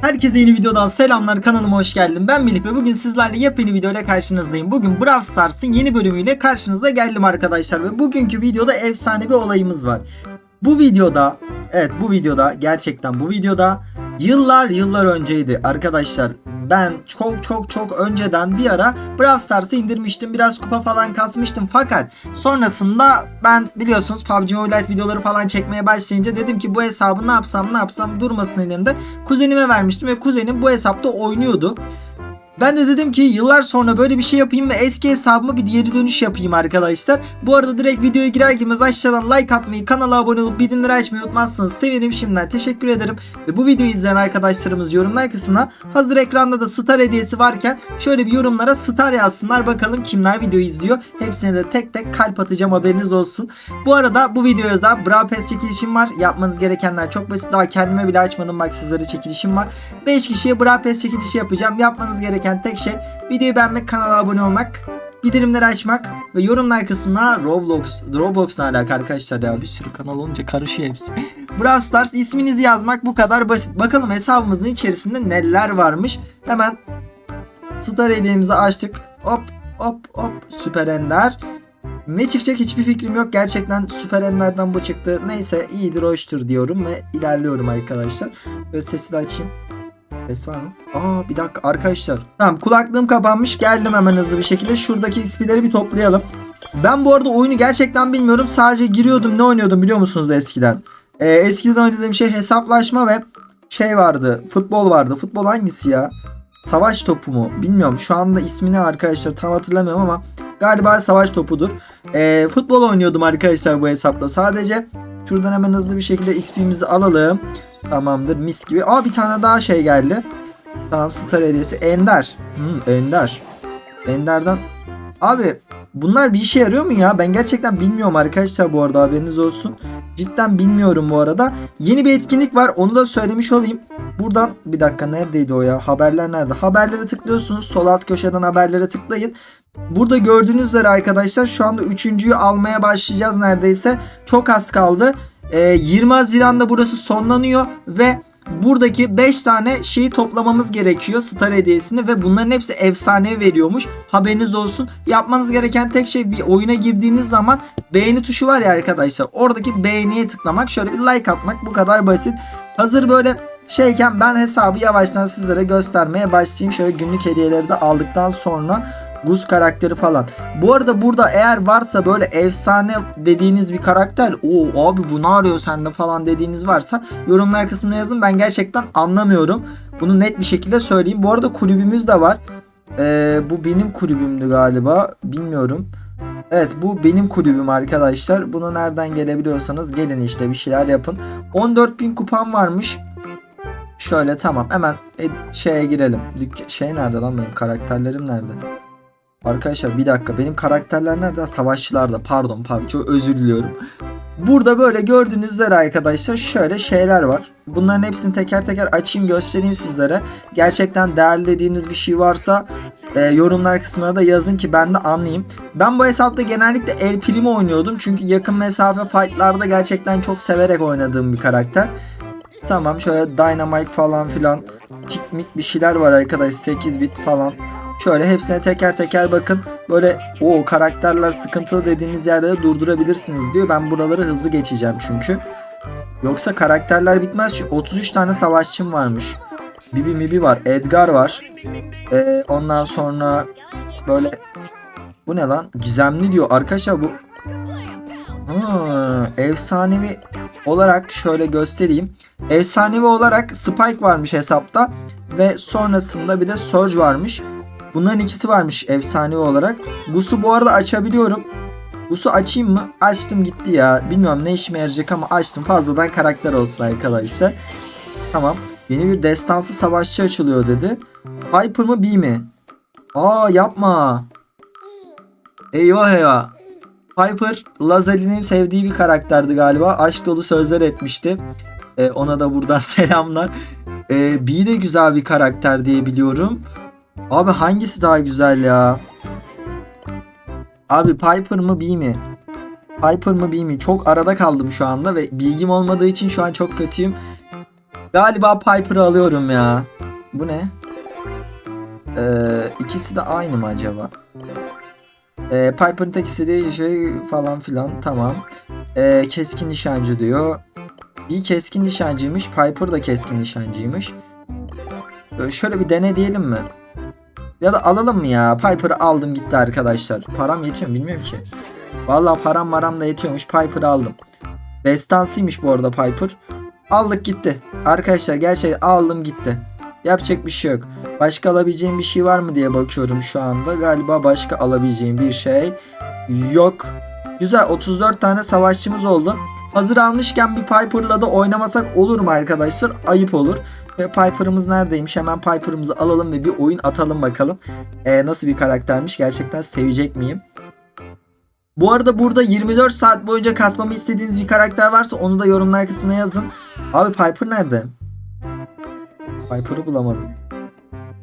Herkese yeni videodan selamlar kanalıma hoş geldin. Ben Melih ve bugün sizlerle yepyeni video ile karşınızdayım. Bugün Brawl Stars'ın yeni bölümüyle karşınıza geldim arkadaşlar ve bugünkü videoda efsane bir olayımız var. Bu videoda evet bu videoda gerçekten bu videoda yıllar yıllar önceydi arkadaşlar. Ben çok çok çok önceden bir ara Brawl Stars'ı indirmiştim. Biraz kupa falan kasmıştım fakat sonrasında ben biliyorsunuz PUBG Lite videoları falan çekmeye başlayınca dedim ki bu hesabı ne yapsam ne yapsam durmasın elimde. Kuzenime vermiştim ve kuzenim bu hesapta oynuyordu. Ben de dedim ki yıllar sonra böyle bir şey yapayım ve eski hesabıma bir geri dönüş yapayım arkadaşlar. Bu arada direkt videoya girer girmez aşağıdan like atmayı, kanala abone olup bildirimleri açmayı unutmazsanız sevinirim. Şimdiden teşekkür ederim. Ve bu videoyu izleyen arkadaşlarımız yorumlar kısmına hazır ekranda da star hediyesi varken şöyle bir yorumlara star yazsınlar. Bakalım kimler videoyu izliyor. Hepsine de tek tek kalp atacağım haberiniz olsun. Bu arada bu videoda da Brawl Pass çekilişim var. Yapmanız gerekenler çok basit. Daha kendime bile açmadım bak sizlere çekilişim var. 5 kişiye Brawl Pass çekilişi yapacağım. Yapmanız gereken tek şey videoyu beğenmek, kanala abone olmak, bildirimleri açmak ve yorumlar kısmına Roblox, Roblox'la alakalı arkadaşlar ya bir sürü kanal olunca karışıyor hepsi. Brawl Stars isminizi yazmak bu kadar basit. Bakalım hesabımızın içerisinde neler varmış. Hemen Star hediyemizi açtık. Hop hop hop süper ender. Ne çıkacak hiçbir fikrim yok. Gerçekten süper enlerden bu çıktı. Neyse iyidir hoştur diyorum ve ilerliyorum arkadaşlar. Böyle sesi de açayım. Ses var mı? Aa bir dakika arkadaşlar. Tamam kulaklığım kapanmış. Geldim hemen hızlı bir şekilde. Şuradaki XP'leri bir toplayalım. Ben bu arada oyunu gerçekten bilmiyorum. Sadece giriyordum. Ne oynuyordum biliyor musunuz eskiden? Ee, eskiden oynadığım şey hesaplaşma ve şey vardı. Futbol vardı. Futbol hangisi ya? Savaş topu mu? Bilmiyorum. Şu anda ismini arkadaşlar tam hatırlamıyorum ama galiba savaş topudur. Ee, futbol oynuyordum arkadaşlar bu hesapta sadece. Şuradan hemen hızlı bir şekilde XP'mizi alalım. Tamamdır mis gibi. Aa bir tane daha şey geldi. Tamam star hediyesi. Ender. Hmm, Ender. Ender'den. Abi bunlar bir işe yarıyor mu ya? Ben gerçekten bilmiyorum arkadaşlar bu arada haberiniz olsun. Cidden bilmiyorum bu arada. Yeni bir etkinlik var onu da söylemiş olayım. Buradan bir dakika neredeydi o ya? Haberler nerede? Haberlere tıklıyorsunuz. Sol alt köşeden haberlere tıklayın. Burada gördüğünüz üzere arkadaşlar şu anda üçüncüyü almaya başlayacağız neredeyse. Çok az kaldı. Ee, 20 Haziran'da burası sonlanıyor ve buradaki 5 tane şeyi toplamamız gerekiyor star hediyesini ve bunların hepsi efsane veriyormuş. Haberiniz olsun. Yapmanız gereken tek şey bir oyuna girdiğiniz zaman beğeni tuşu var ya arkadaşlar. Oradaki beğeniye tıklamak, şöyle bir like atmak bu kadar basit. Hazır böyle şeyken ben hesabı yavaştan sizlere göstermeye başlayayım. Şöyle günlük hediyeleri de aldıktan sonra Guz karakteri falan. Bu arada burada eğer varsa böyle efsane dediğiniz bir karakter o abi bu ne arıyor sende falan dediğiniz varsa yorumlar kısmına yazın. Ben gerçekten anlamıyorum. Bunu net bir şekilde söyleyeyim. Bu arada kulübümüz de var. Ee, bu benim kulübümdü galiba. Bilmiyorum. Evet bu benim kulübüm arkadaşlar. Bunu nereden gelebiliyorsanız gelin işte bir şeyler yapın. 14.000 kupam varmış. Şöyle tamam hemen ed- şeye girelim. Dük- şey nerede lan benim karakterlerim nerede? Arkadaşlar bir dakika benim karakterler nerede? Savaşçılarda pardon pardon çok özür diliyorum. Burada böyle gördüğünüz üzere arkadaşlar şöyle şeyler var. Bunların hepsini teker teker açayım göstereyim sizlere. Gerçekten değerlediğiniz bir şey varsa e, yorumlar kısmına da yazın ki ben de anlayayım. Ben bu hesapta genellikle El Primo oynuyordum. Çünkü yakın mesafe fightlarda gerçekten çok severek oynadığım bir karakter. Tamam şöyle Dynamite falan filan tikmik bir şeyler var arkadaş 8 bit falan. Şöyle hepsine teker teker bakın. Böyle o karakterler sıkıntılı dediğiniz yerde de durdurabilirsiniz diyor. Ben buraları hızlı geçeceğim çünkü. Yoksa karakterler bitmez. Çünkü 33 tane savaşçım varmış. Bibi Mibi var. Edgar var. Ee, ondan sonra böyle bu ne lan? Gizemli diyor. Arkadaşlar bu Ha, efsanevi olarak şöyle göstereyim. Efsanevi olarak Spike varmış hesapta ve sonrasında bir de Surge varmış. Bunların ikisi varmış efsanevi olarak. Gus'u bu arada açabiliyorum. Gus'u açayım mı? Açtım gitti ya. Bilmiyorum ne işime yarayacak ama açtım. Fazladan karakter olsun arkadaşlar. Tamam. Yeni bir destansı savaşçı açılıyor dedi. Piper mı B mi? Aa yapma. Eyvah eyvah. Piper Lazali'nin sevdiği bir karakterdi galiba. Aşk dolu sözler etmişti. Ee, ona da buradan selamlar. Ee, B de güzel bir karakter diye biliyorum. Abi hangisi daha güzel ya? Abi Piper mı B mi? Piper mı B mi? Çok arada kaldım şu anda ve bilgim olmadığı için şu an çok kötüyüm. Galiba Piper'ı alıyorum ya. Bu ne? Ee, ikisi de aynı mı acaba? Ee, Piper'ın tek istediği şey falan filan tamam. Ee, keskin nişancı diyor. Bir keskin nişancıymış. Piper da keskin nişancıymış. Ee, şöyle bir dene diyelim mi? Ya da alalım mı ya? Piper'ı aldım gitti arkadaşlar. Param yetiyor mu bilmiyorum ki. Vallahi param maram da yetiyormuş. Piper'ı aldım. Destansıymış bu arada Piper. Aldık gitti. Arkadaşlar gerçekten aldım gitti. Yapacak bir şey yok. Başka alabileceğim bir şey var mı diye bakıyorum şu anda. Galiba başka alabileceğim bir şey yok. Güzel 34 tane savaşçımız oldu. Hazır almışken bir Piper'la da oynamasak olur mu arkadaşlar? Ayıp olur. Ve Piper'ımız neredeymiş? Hemen Piper'ımızı alalım ve bir oyun atalım bakalım. Ee, nasıl bir karaktermiş? Gerçekten sevecek miyim? Bu arada burada 24 saat boyunca kasmamı istediğiniz bir karakter varsa onu da yorumlar kısmına yazın. Abi Piper nerede? Piper'ı bulamadım.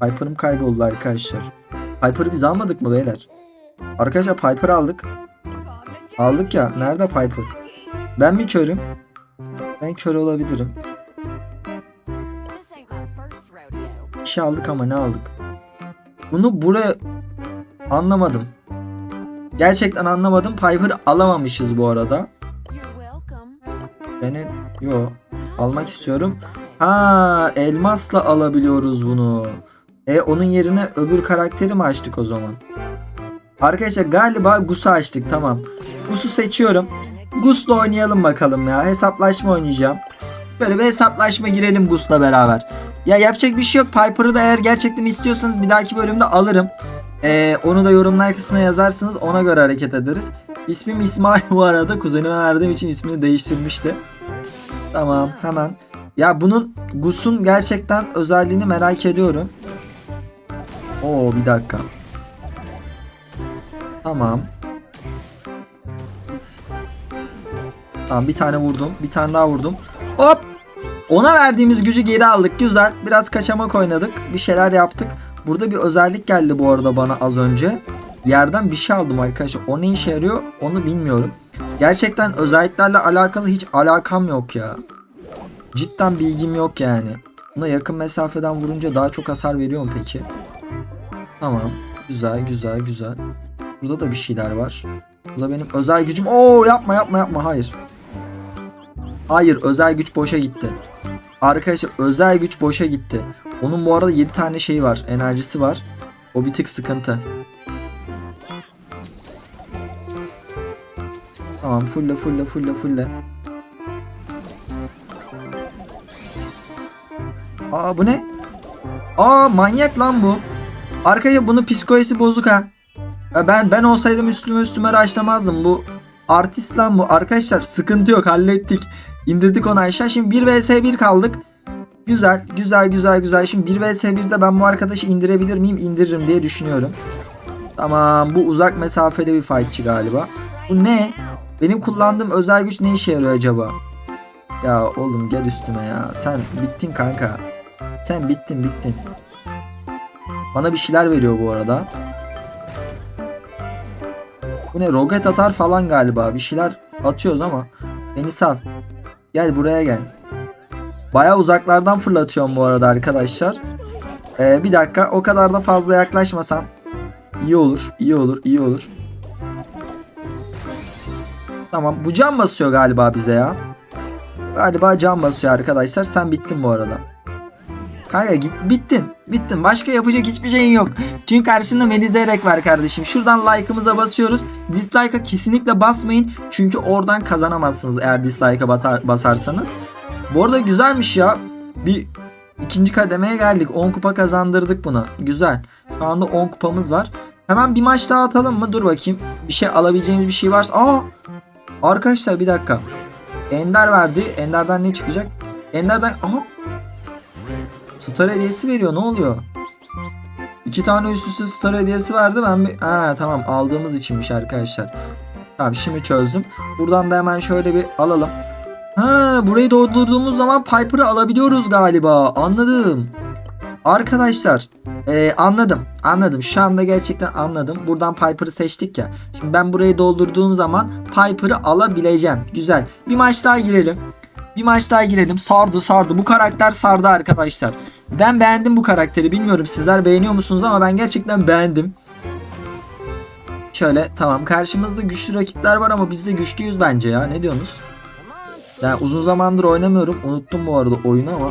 Piper'ım kayboldu arkadaşlar. Piper'ı biz almadık mı beyler? Arkadaşlar Piper aldık. Aldık ya. Nerede Piper? Ben mi körüm? Ben kör olabilirim. Şey aldık ama ne aldık? Bunu buraya anlamadım. Gerçekten anlamadım. Piper'ı alamamışız bu arada. Beni yo almak istiyorum. Ha elmasla alabiliyoruz bunu. E onun yerine öbür karakteri mi açtık o zaman? Arkadaşlar galiba Gus'u açtık tamam. Gus'u seçiyorum. Gus'la oynayalım bakalım ya. Hesaplaşma oynayacağım. Böyle bir hesaplaşma girelim Gus'la beraber. Ya yapacak bir şey yok. Piper'ı da eğer gerçekten istiyorsanız bir dahaki bölümde alırım. Ee, onu da yorumlar kısmına yazarsınız. Ona göre hareket ederiz. İsmim İsmail bu arada. Kuzenime verdiğim için ismini değiştirmişti. Tamam hemen. Ya bunun Gus'un gerçekten özelliğini merak ediyorum. Oo bir dakika. Tamam. Tamam bir tane vurdum. Bir tane daha vurdum. Hop. Ona verdiğimiz gücü geri aldık. Güzel. Biraz kaçamak oynadık. Bir şeyler yaptık. Burada bir özellik geldi bu arada bana az önce. Yerden bir şey aldım arkadaşlar. O ne işe yarıyor onu bilmiyorum. Gerçekten özelliklerle alakalı hiç alakam yok ya. Cidden bilgim yok yani. Buna yakın mesafeden vurunca daha çok hasar veriyor mu peki? Tamam. Güzel güzel güzel. Burada da bir şeyler var. Burada benim özel gücüm. Oo yapma yapma yapma hayır. Hayır özel güç boşa gitti. Arkadaşlar özel güç boşa gitti. Onun bu arada 7 tane şeyi var. Enerjisi var. O bir tık sıkıntı. Tamam fulle fulle fulle fulle. Aa bu ne? Aa manyak lan bu. Arkaya bunu psikolojisi bozuk ha. Ben ben olsaydım üstüme üstüme raşlamazdım. Bu artist lan bu. Arkadaşlar sıkıntı yok hallettik. İndirdik onu aşağı. Şimdi 1 vs 1 kaldık. Güzel güzel güzel güzel. Şimdi 1 vs 1'de ben bu arkadaşı indirebilir miyim? İndiririm diye düşünüyorum. Tamam bu uzak mesafeli bir fightçı galiba. Bu ne? Benim kullandığım özel güç ne işe yarıyor acaba? Ya oğlum gel üstüme ya. Sen bittin kanka. Sen bittin bittin. Bana bir şeyler veriyor bu arada. Bu ne roket atar falan galiba. Bir şeyler atıyoruz ama. Beni sal. Gel buraya gel. Baya uzaklardan fırlatıyorum bu arada arkadaşlar. Ee, bir dakika o kadar da fazla yaklaşmasam. iyi olur, iyi olur, iyi olur. Tamam bu can basıyor galiba bize ya. Galiba can basıyor arkadaşlar. Sen bittin bu arada. Kanka git bittin. Bittin. Başka yapacak hiçbir şeyin yok. Çünkü karşında Melizerek var kardeşim. Şuradan like'ımıza basıyoruz. Dislike'a kesinlikle basmayın. Çünkü oradan kazanamazsınız eğer dislike'a basarsanız. Bu arada güzelmiş ya. Bir ikinci kademeye geldik. 10 kupa kazandırdık buna. Güzel. Şu anda 10 kupamız var. Hemen bir maç daha atalım mı? Dur bakayım. Bir şey alabileceğimiz bir şey varsa. Aa! Arkadaşlar bir dakika. Ender verdi. Ender'den ne çıkacak? Ender'den aha Star hediyesi veriyor. Ne oluyor? İki tane üst üste star hediyesi verdi. Ben bir... Ha tamam aldığımız içinmiş arkadaşlar. Tamam şimdi çözdüm. Buradan da hemen şöyle bir alalım. Ha burayı doldurduğumuz zaman Piper'ı alabiliyoruz galiba. Anladım. Arkadaşlar ee, anladım anladım şu anda gerçekten anladım buradan Piper'ı seçtik ya şimdi ben burayı doldurduğum zaman Piper'ı alabileceğim güzel bir maç daha girelim Bir maç daha girelim. Sardı sardı. Bu karakter sardı arkadaşlar. Ben beğendim bu karakteri. Bilmiyorum sizler beğeniyor musunuz ama ben gerçekten beğendim. Şöyle tamam karşımızda güçlü rakipler var ama biz de güçlüyüz bence ya. Ne diyorsunuz? Yani uzun zamandır oynamıyorum. Unuttum bu arada oyunu ama.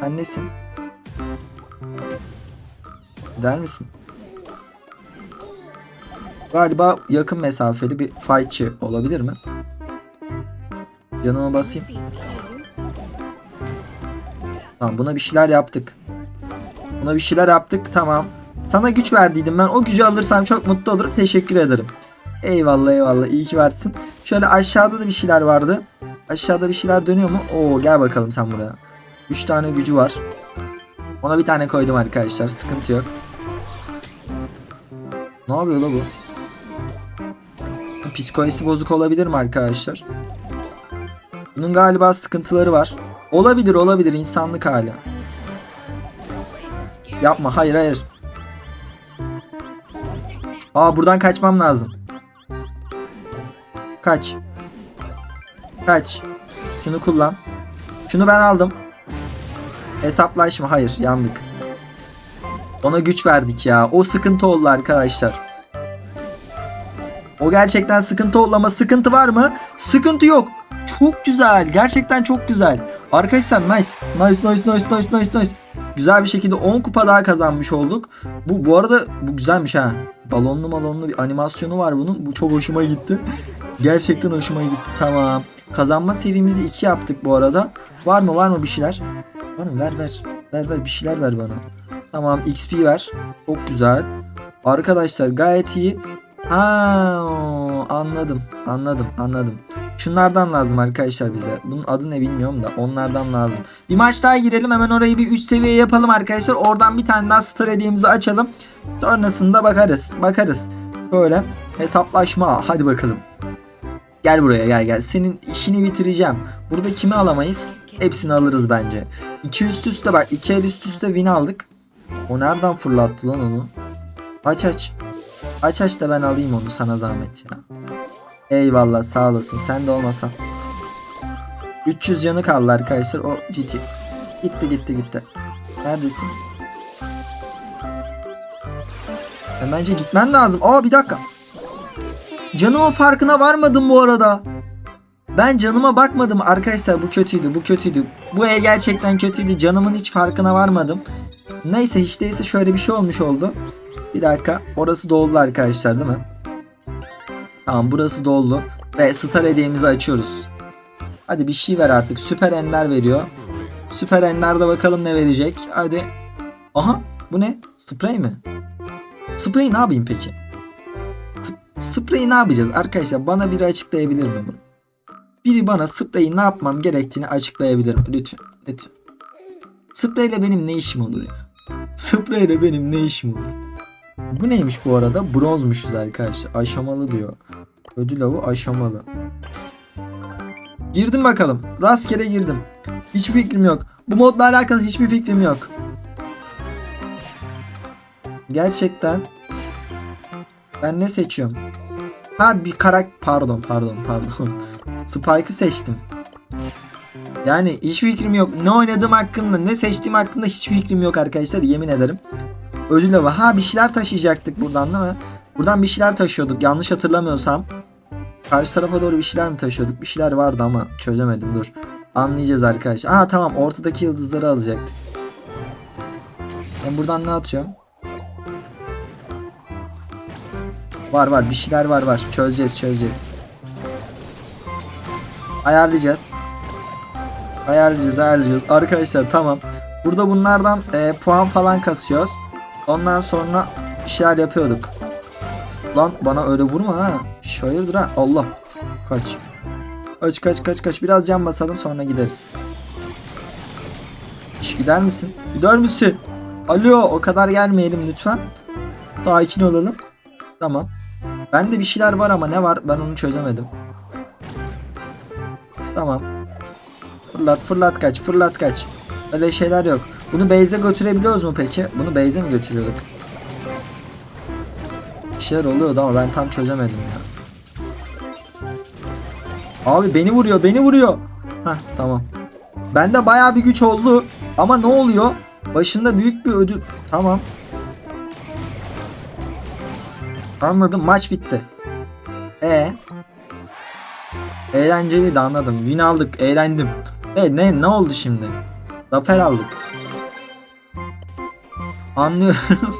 Sen nesin? Der misin? Galiba yakın mesafeli bir fightçı olabilir mi? Yanıma basayım. Tamam buna bir şeyler yaptık. Buna bir şeyler yaptık tamam. Sana güç verdiydim ben o gücü alırsam çok mutlu olurum teşekkür ederim. Eyvallah eyvallah iyi ki varsın. Şöyle aşağıda da bir şeyler vardı. Aşağıda bir şeyler dönüyor mu? Oo gel bakalım sen buraya. 3 tane gücü var. Ona bir tane koydum arkadaşlar sıkıntı yok. Ne yapıyor la bu? Psikolojisi bozuk olabilir mi arkadaşlar? Bunun galiba sıkıntıları var. Olabilir olabilir insanlık hali. Yapma hayır hayır. Aa buradan kaçmam lazım. Kaç. Kaç. Şunu kullan. Şunu ben aldım. Hesaplaşma hayır yandık. Ona güç verdik ya. O sıkıntı oldu arkadaşlar. O gerçekten sıkıntı oldu ama sıkıntı var mı? Sıkıntı yok. Çok güzel. Gerçekten çok güzel. Arkadaşlar nice. Nice nice nice nice nice nice. Güzel bir şekilde 10 kupa daha kazanmış olduk. Bu bu arada bu güzelmiş ha. Balonlu malonlu bir animasyonu var bunun. Bu çok hoşuma gitti. Gerçekten hoşuma gitti. Tamam. Kazanma serimizi 2 yaptık bu arada. Var mı var mı bir şeyler? Var mı? Ver ver. Ver ver bir şeyler ver bana. Tamam XP ver. Çok güzel. Arkadaşlar gayet iyi. Ha anladım. Anladım. Anladım. Şunlardan lazım arkadaşlar bize. Bunun adı ne bilmiyorum da onlardan lazım. Bir maç daha girelim. Hemen orayı bir 3 seviye yapalım arkadaşlar. Oradan bir tane daha star hediyemizi açalım. Sonrasında bakarız. Bakarız. Böyle hesaplaşma. Hadi bakalım. Gel buraya gel gel. Senin işini bitireceğim. Burada kimi alamayız? Hepsini alırız bence. İki üst üste bak. iki el üst üste win aldık. O nereden fırlattı lan onu? Aç aç. Aç aç da ben alayım onu sana zahmet ya. Eyvallah sağ olasın. Sen de olmasan. 300 canı kaldı arkadaşlar. O GT. Gitti gitti gitti. Neredesin? Ya bence gitmen lazım. Aa bir dakika. Canımın farkına varmadım bu arada. Ben canıma bakmadım arkadaşlar bu kötüydü bu kötüydü. Bu e gerçekten kötüydü canımın hiç farkına varmadım. Neyse hiç değilse şöyle bir şey olmuş oldu. Bir dakika orası doldu arkadaşlar değil mi? Tamam burası doldu. Ve star hediyemizi açıyoruz. Hadi bir şey ver artık. Süper ender veriyor. Süper ender de bakalım ne verecek. Hadi. Aha bu ne? Sprey mi? Sprey ne yapayım peki? Sp- Sprey'i ne yapacağız arkadaşlar? Bana biri açıklayabilir mi bunu? Biri bana spreyi ne yapmam gerektiğini açıklayabilir mi? Lütfen. Lütfen. Spreyle benim ne işim olur ya? Spreyle benim ne işim olur? Bu neymiş bu arada? Bronzmuşuz arkadaşlar. Aşamalı diyor. Ödül avı aşamalı. Girdim bakalım. Rastgele girdim. Hiçbir fikrim yok. Bu modla alakalı hiçbir fikrim yok. Gerçekten ben ne seçiyorum? Ha bir karak pardon pardon pardon. Spike'ı seçtim. Yani hiç fikrim yok. Ne oynadığım hakkında, ne seçtiğim hakkında hiçbir fikrim yok arkadaşlar. Yemin ederim. Ödül avı. Ha bir şeyler taşıyacaktık buradan değil mi? Buradan bir şeyler taşıyorduk. Yanlış hatırlamıyorsam. Karşı tarafa doğru bir şeyler mi taşıyorduk? Bir şeyler vardı ama çözemedim dur. Anlayacağız arkadaşlar. Aa tamam ortadaki yıldızları alacaktık. Ben buradan ne atıyorum? Var var bir şeyler var var. Çözeceğiz çözeceğiz. Ayarlayacağız. Ayarlayacağız ayarlayacağız. Arkadaşlar tamam. Burada bunlardan e, puan falan kasıyoruz. Ondan sonra şeyler yapıyorduk. Lan bana öyle vurma ha. Şayırdır ha. Allah. Kaç. Kaç kaç kaç kaç. Biraz can basalım sonra gideriz. İş gider misin? Gider misin? Alo o kadar gelmeyelim lütfen. Sakin olalım. Tamam. Bende bir şeyler var ama ne var ben onu çözemedim. Tamam. Fırlat fırlat kaç fırlat kaç. Öyle şeyler yok. Bunu base'e götürebiliyoruz mu peki? Bunu base'e mi götürüyorduk? Bir şeyler oluyordu ama ben tam çözemedim ya. Abi beni vuruyor beni vuruyor. Heh, tamam. Bende bayağı bir güç oldu. Ama ne oluyor? Başında büyük bir ödül. Tamam. Anladım. Maç bitti. E Eğlenceliydi anladım. Win aldık. Eğlendim. E ne ne oldu şimdi? Zafer aldık. Anlıyorum.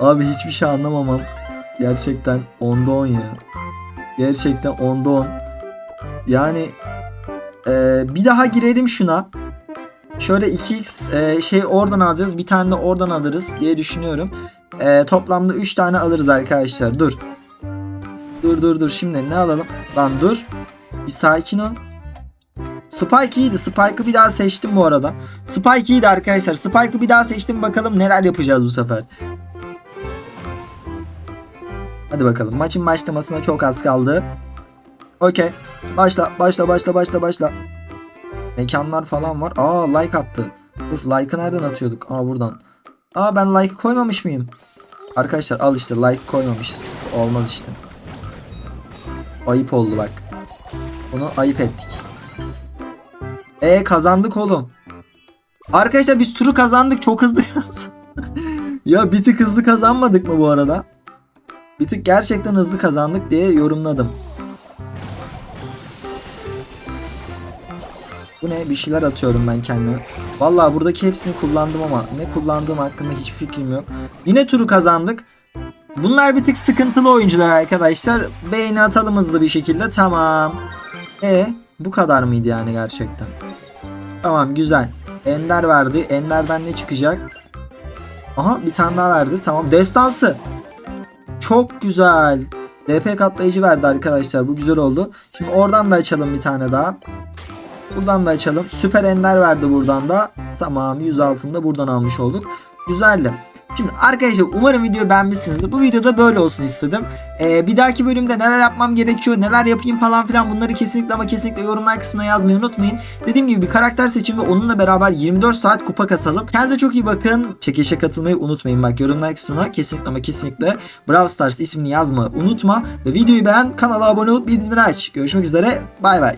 Abi hiçbir şey anlamamam. Gerçekten onda 10 ya. Gerçekten onda 10. Yani e, bir daha girelim şuna. Şöyle 2x e, şey oradan alacağız. Bir tane de oradan alırız diye düşünüyorum. E, toplamda 3 tane alırız arkadaşlar. Dur. Dur dur dur. Şimdi ne alalım? Lan dur. Bir sakin ol. Spike iyiydi. Spike'ı bir daha seçtim bu arada. Spike iyiydi arkadaşlar. Spike'ı bir daha seçtim. Bakalım neler yapacağız bu sefer. Hadi bakalım. Maçın başlamasına çok az kaldı. Okey. Başla. Başla. Başla. Başla. Başla. Mekanlar falan var. Aa like attı. Dur like'ı nereden atıyorduk? Aa buradan. Aa ben like koymamış mıyım? Arkadaşlar al işte like koymamışız. Olmaz işte. Ayıp oldu bak. Bunu ayıp ettik. E kazandık oğlum. Arkadaşlar biz turu kazandık. Çok hızlı ya bir tık hızlı kazanmadık mı bu arada? Bir tık gerçekten hızlı kazandık diye yorumladım. Bu ne? Bir şeyler atıyorum ben kendime. Vallahi buradaki hepsini kullandım ama ne kullandığım hakkında hiçbir fikrim yok. Yine turu kazandık. Bunlar bir tık sıkıntılı oyuncular arkadaşlar. Beğeni atalım hızlı bir şekilde. Tamam. E bu kadar mıydı yani gerçekten? Tamam güzel. Ender verdi. Ender'den ne çıkacak? Aha bir tane daha verdi. Tamam. Destansı. Çok güzel. DP katlayıcı verdi arkadaşlar. Bu güzel oldu. Şimdi oradan da açalım bir tane daha. Buradan da açalım. Süper ender verdi buradan da. Tamam 100 altında buradan almış olduk. Güzeldi. Şimdi arkadaşlar umarım videoyu beğenmişsinizdir. Bu videoda böyle olsun istedim. Ee, bir dahaki bölümde neler yapmam gerekiyor, neler yapayım falan filan bunları kesinlikle ama kesinlikle yorumlar kısmına yazmayı unutmayın. Dediğim gibi bir karakter seçin ve onunla beraber 24 saat kupa kasalım. Kendinize çok iyi bakın. Çekişe katılmayı unutmayın. Bak yorumlar kısmına kesinlikle ama kesinlikle Brawl Stars ismini yazma unutma. Ve videoyu beğen, kanala abone olup bildirimleri aç. Görüşmek üzere. Bay bay.